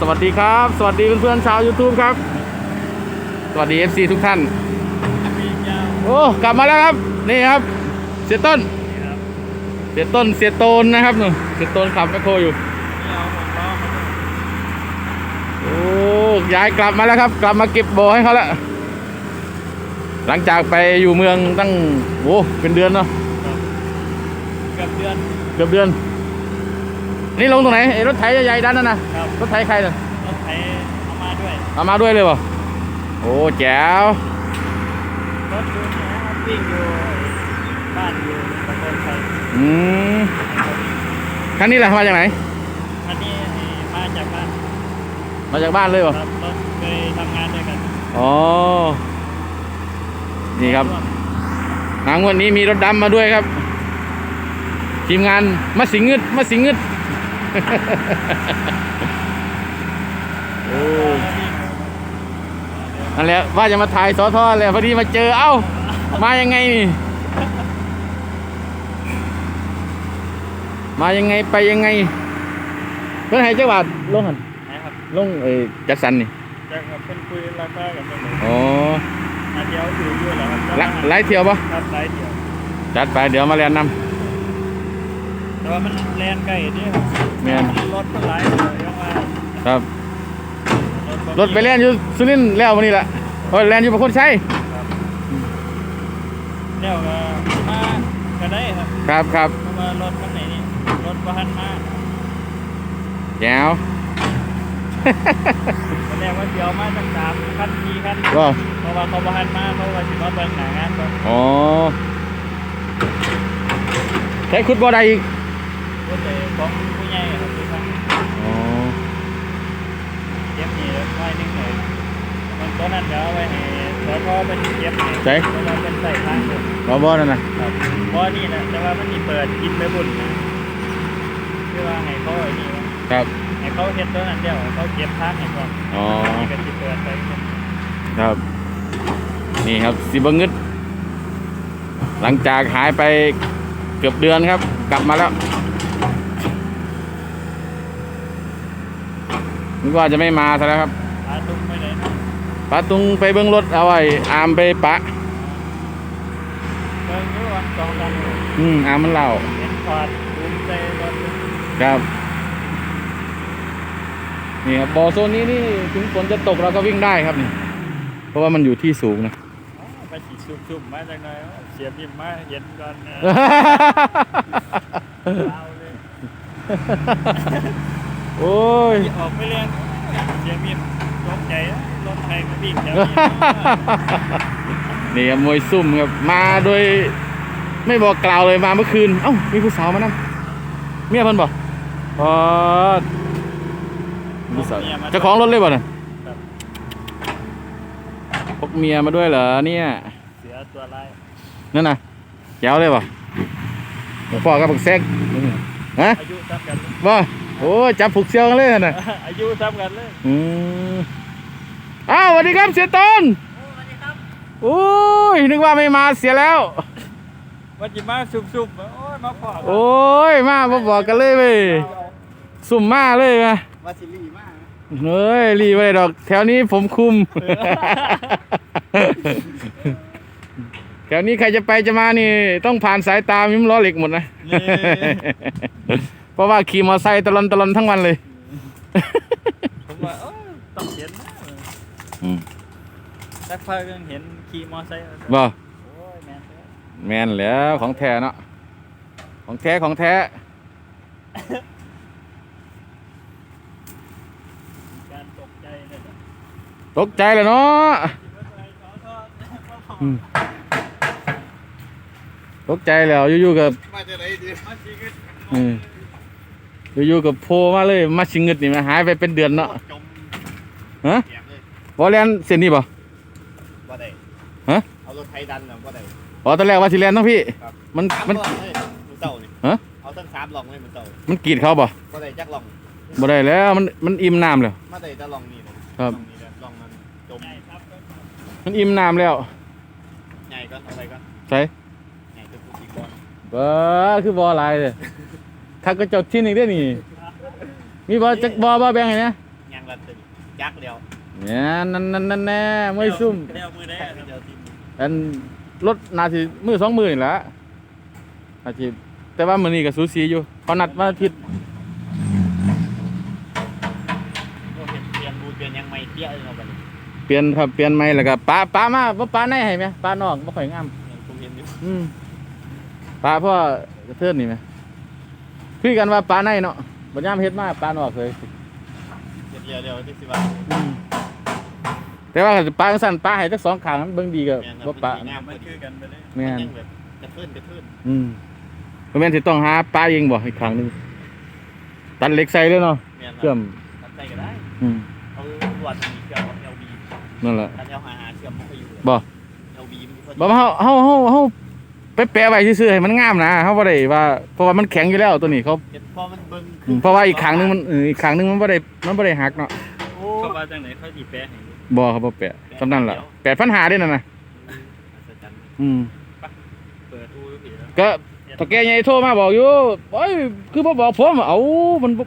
สวัสดีครับ สวัสดีเพื่อนๆชาว YouTube ครับ สวัสดี FC ทุกท่าน โอ้ กลับมาแล้วครับ นี่ครับ เสียต้น เสียต้น เสียโตนนะครับหนูเสียโตนขับแมคโครอยู่ โอ้ย้ายกลับมาแล้วครับ กลับมาเก็บบ่อให้เขาแล้วหลังจากไปอยู่เมืองตั้ง โอ้ เป็นเดือนเนาะเกือบเดือน เกือบเดือน นี่ลงตรงไหนไอ้รถไถใหญ่ๆด้านนั้นนะครับ รถไถใครเนี่ยรถไถเอามาด้วย เอามาด้วยเลยเปล่ะโอ้แจ๋วรถดูเนี่ยครับวิ่งอยู่บ้านอยู่ตำบลไทยอืมคันนี้แหละมาจากไหน อันนี้มาจากบ้านมาจากบ้านเลยเปล่ะครับรถเคยทำงานด้วยกันอ๋อ นี่ครับหางวันนี้มีรถดำมาด้วยครับ ทีมงานมาสิงงึดมาสิงงึด โอ้นั่นแหละว่าจะมาถ่ายสอทอแหละพอดีมาเจอเอ้า มายังไงนี่ มายังไงไปยังไงเพื่อนให้เจ้าบาทลงหันนะครับลงเอ้ยจัดสรรนี่จะกับเพิ่นคุยราคากันจังเลยอ๋ออันเดียวถืออยู่แล้วครับไล่ไล่เที่ยวปะครับหลายเดียวจัดไปเดี๋ยวมาเรียนนแต่ ว่ามันแลนไกลนี่ครับแม่น รถมันหลายเลยยังว่าำครับบ่มีรถไปเรียนอยู่สุรินทร์แล้ววันนี้แหละโอ้ยเรียนอยู่ประโคนชัยครับเดี๋ยวก็มาก็ได้ครับครับครับเพราะว่ารถคันไหนนี่รถบ้านมาแจ๋วแสดงว่าเดี๋ยวมาจากสามคันสี่คันก็เพราะว่าเขาบ้านมาเขาว่าสิมาเบิ่งหน้างานก่อนอ๋อใช้ขุดบ่อใดอีก รถแต่ของผู้ใหญ่ครับทุกท่านอ๋อเก็บนี่ไว้นึงเลยมันตอนนั้นเดี๋ยวเอาไว้ให้สอทอเป็นเก็บนี่ใช่เพราะว่าเป็นใส่ทางเลยบ่อบ่อนั่นน่ะครับเพราะนี่นะแต่ว่ามันมีเปิดกินไปบุญนะคือว่าให้เขาไอ้นี่วะครับให้เขาเฮ็ดตัวนั้นเดียวเขาเก็บทางให้ก่อนอ๋อนี่ก็สิเปิดไปครับ นี่ครับสิบงึดหลังจากหายไปเกือบเดือนครับ กลับมาแล้ว นึกว่าจะไม่มาซะแล้วครับหาตุ้มไปไหนนะปาตุงไปเบิ้งรถเอาไว้อามไปปะเบิ่งอยู่ว่าสองคันอืมอามมันเล่าเห็นถอดภูมิใจรถเลยครับนี่ครับบ่อโซนนี้นี่ถึงฝนจะตกเราก็วิ่งได้ครับนี่ เพราะว่ามันอยู่ที่สูงนะอ๋อไปสิซุ่มๆมาจากไหนวะเสียบิมมาเห็นก่อนนะเอาเลย โอ้ย ออกไปเรียนเสียบิมตกใจนะรถไทยมาวิ่งแถวนี้นี่ครับมวยซุ่มครับ มาโดย ไม่บอกกล่าวเลยมาเมื่อคืน เอ้า มีผู้สาวมานั่เมียเพิ่นบอกอ๋อผู้สาวเจ้าของรถเลยบ่น่ะครับพกเมียมาด้วยเหรอเนี่ย เสือตัวลายนั่นน่ะแจ๋วเลยบ่หลวงพ่อกับบักแซกฮะอายุซ้ำกันเลยบ่ โอ้ยจับผูกเซียวกันเลยน่ะอายุซ้ำกันเลยอืมอ้าวสวัสดีครับเสียต้นสวัสดีครับโอ้ยนึกว่าไม่มาเสียแล้ววันจิมาซุ่มๆโอ้ยมาขอโอ้ยมาบ่บอกกันเลยเว้ยสุ่มมาเลยมามาซิลี่มากเฮ้ยรีไปดอก แถวนี้ผมคุม แถวนี้ใครจะไปจะมานี่ ต้องผ่านสายตามิมล้อเหล็กหมดนะนี่เพ ราะว่าขี่มอเตอร์ไซค์ตลอนตลอนทั้งวันเลยผมว่าเอ้ยต้องเห็นนะอืมสักพักก็เห็นขี่มอไซค์บ่โอ้ยแมนเถอะแมนแหล้วของแท้เนาะของแท้ของแท้ การตกใจเลยนะตกใจเลยเนาะอืมตกใจแล้วอยู่ๆกับมาจะไหนดีมาชีวิตเออ อยู่ๆกับโพมาเลย มาชิงเงิดนี่มาหายไปเป็นเดือนเนาะจมฮะแยบเลยวอลเลนเส้นนี้ป่ะ ว่าได้ฮะ เอารถไทยดันน่ะว่าได้อ๋อตอนแรกว่าสิแลนต้องพี่ครับมันสามมันลองเลยมันเต่านี่ฮะ เอาตั้งสามลองเลยมันเต่ามันกรีดเขาป่ะว่าได้จักลอง บ่ได้แล้วมันมันอิ่มน้ำแล้ว มาได้จะลองนี่นะครับลองนี่นะลองมันจมใหญ่ครับมันอิ่มน้ำแล้วใหญ่ก็เอาไปก็ใช่ใหญ่จนปุ๊บอีกบอลเบ้อคือบอลายเลย ถ้ากระจกที่หนึ่งได้นี่ มีบอลจักบอลบอลแบงไงเนี่ยมยางรัดตึงยักษ์เดียวเนี่ยนั่นนั่นนั่นแน่ไม่ซุ่มเดียวมือได้เดียวทีมอันรถนาทีมือสองมือนี่แหละอาชีพแต่ว่ามือนี้ก็สูสีอยู่เขานัดวันอาทิตย์โอ้เห็นเปลี่ยนบูเปลี่ยนยังไม่เตี้ยเลยเอาไปเลยเปลี่ยนครับเปลี่ยนใหม่แล้วก็ป้าป้ามาว่าป้าในให้ไหมป้านอกบ่ค่อยงามผมเห็นอยู่อืมป้าพ่อกระเทือนนี่ไหม คุยกันว่าป้าในเนาะบัญญามเฮ็ดมาป้านอกเลยเดียวเดียวที่สิว่าอืมแต่ว่าป้าจั่งสั่นป้าให้ทั้งสองข้างมันเบิ่งดีก็บ่ป้างามมันคือกันไปเลยแม่นยังแบบกระเทือนกระเทือนอืมบ่แม่นสิต้องหาป้าเองบ่อีกครั้งหนึงตัดเหล็กใส่เลยเนาะแม่นเชื่อมตัดใจก็ได้อืมเอาลวดมีเชื่อมเอาเอลบีนั่นแหละตัดเอลหาหาเชื่อมไม่ค่อยอยู่เลยบ่เอลบีมันค่อยบ่เฮาเฮาเฮาเฮา ไปแปะไว้ซื่อๆให้มันงามนะเฮาบ่ได้ว่าเพราะว่ามันแข็งอยู่แล้วตัวนี้เขาเห็นพอมันเบิ่งอืมเพราะว่าอีกครั้งหนึงมันเอออีกครั้งหนึงมันบ่ได้มันบ่ได้หักเนาะโอ้เข้ามาจังไหนเขาจีแปะให้ดูบ่ครับบ่แปะสำนั้นล่ะ8,500เด้นั่นน่ะอัศจรรย์อืมเปิดอูผิดแล้วก็ตะแกใหญ่โทรมาบอกอยู่โอ้ยคือบ่บอกผมเอ้ามันบ่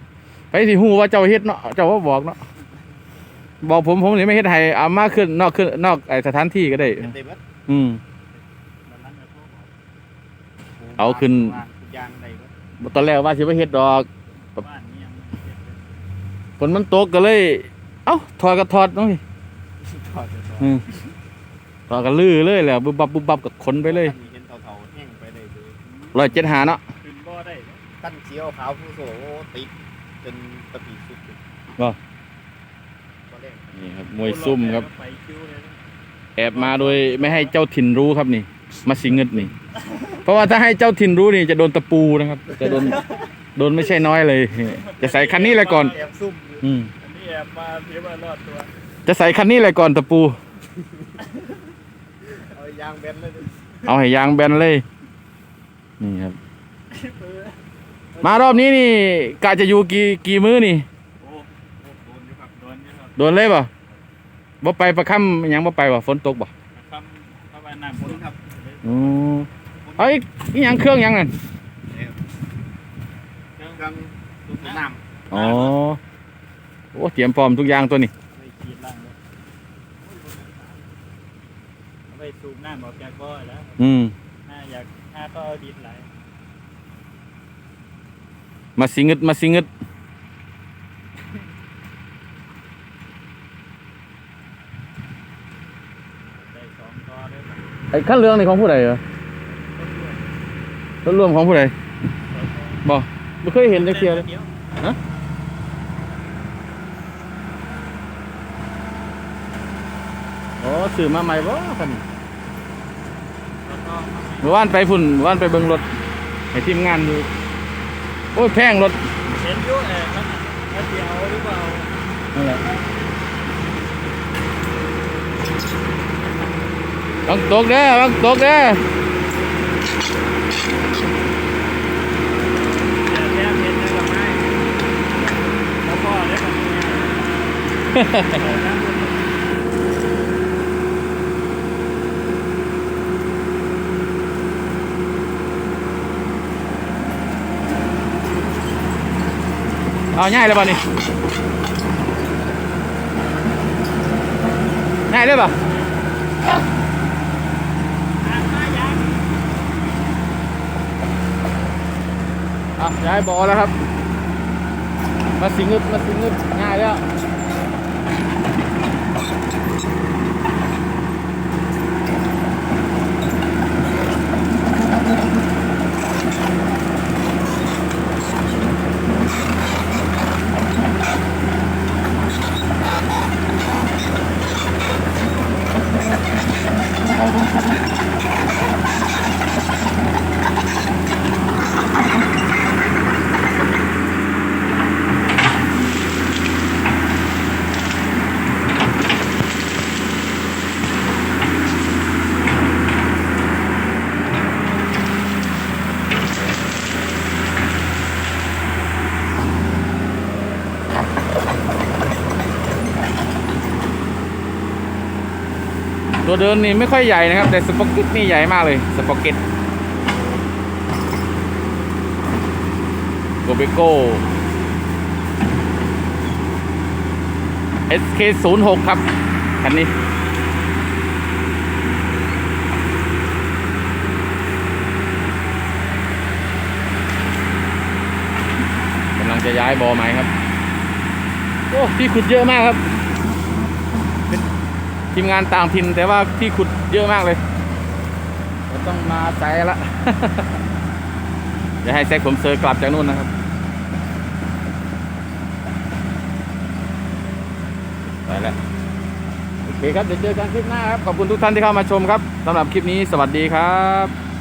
ไปสิฮู้ว่าเจ้าเฮ็ดเนาะเจ้าบ่บอกเนาะบอกผมผมสิไม่เฮ็ดให้เอามาขึ้นนอกขึ้นนอกไอ้สถานที่ก็ได้ เต็มเต็มแล้วอืม มันนั่นก็โทรบอก เอาขึ้นวางยางใดวะตอนแรกว่าสิบ่เฮ็ดดอกบ้านนี้ยังไม่เสร็จเลยฝนมันตกก็เลย เอ้าถอดก็ถอดเนาะพี่ถอดเดี๋ยวถอดอืมถอดก็ลื้อเลยแหละบุบบับบุบบับก็ขนไปเลยอันนี้เห็นเถาๆแห้งไปเลยเลยร้อยเจ็ดหาเนาะขึ้นบ่ได้เลยตั้นเสียวขาวผู้โสติดจนตะปีสุดเลยบ่บ่แรกนี่ครับมวยซุ่มครับ ไปคิวเลยนะแอบมาโดยไม่ให้เจ้าถิ่นรู้ครับนี่ มาสิงเงิดนี่ เพราะว่าถ้าให้เจ้าถิ่นรู้นี่จะโดนตะปูนะครับ จะโดนโดนไม่ใช่น้อยเลย จะใส่คันนี้เลยก่อน แอบซุ่มอยู่อืม อันนี้แอบมาเพียบว่ารอดตัวจะใส่คันนี้เลยก่อนตะปู เอายางแบนเลยดิเอาให้ยางแบนเลย นี่ครับ มารอบนี้นี่กะจะอยู่กี่กี่มื้อนี่ โอ้โหโดนอยู่ครับโดนอยู่ครับโดนเลยป่ะบ่ไปประค่ำหยังบ่ไปป่ะฝนตกป่ะคำเข้าไปน้ำฝนครับ อ๋อเอ้ยนี่หยังเครื่องหยังนั่นเครื่องเครื่องสูบน้ำอ๋อโอ้เตรียมพร้อมทุกอย่างตัวนี้ไปขีดล่างเลยเอาไปสูบน้ำออกจากบ่อแล้วอืมน่าอยากน่าก็เอาดินไหลมาสิงึดมาสิงึดได้สองก้อเลยครับ ไอ้ขั้นเรื่องนี่ของผู้ใดเหรอรถรวมของผู้ใดบ่ไม่เคยเห็นจักเทียเลยดีวอ๋อซื้อมาใหม่บ่คันนี้แล้วก็มาให้เมื่อวานไปพุ่นเมื่อวานไปเบิ่งรถให้ทีมงานดูโอ้ยแพงรถเห็นอยู่เออครับถ้าเดียวหรือเปล่านั่นแหละ บังตกเด้อบังตกเด้อเดี๋ยวแค่เห็นจะกับไม้แล้วพ่อได้กับเมียเอาง่ายเลยป่ะนี่ง่ายเลยป่ะ อะย้ายบอแล้วครับ มาสิงึดมาสิงึดง่ายแล้ว ตัวเดินนี่ไม่ค่อยใหญ่นะครับ แต่สปอกเก็ตนี่ใหญ่มากเลยสปอกเก็ตโกเบโก้ SK 0 6 ครับ คันนี้กำลังจะย้ายบอไหมครับ โอ้ที่ขุดเยอะมากครับ ทีมงานต่างถิ่นแต่ว่าที่ขุดเยอะมากเลยเราต้องมาใส่ละจะให้แซกผมเซอร์กลับจากนู่นนะครับไปแล้วโอเคครับเดี๋ยวเจอกันคลิปหน้าครับ ขอบคุณทุกท่านที่เข้ามาชมครับสำหรับคลิปนี้สวัสดีครับ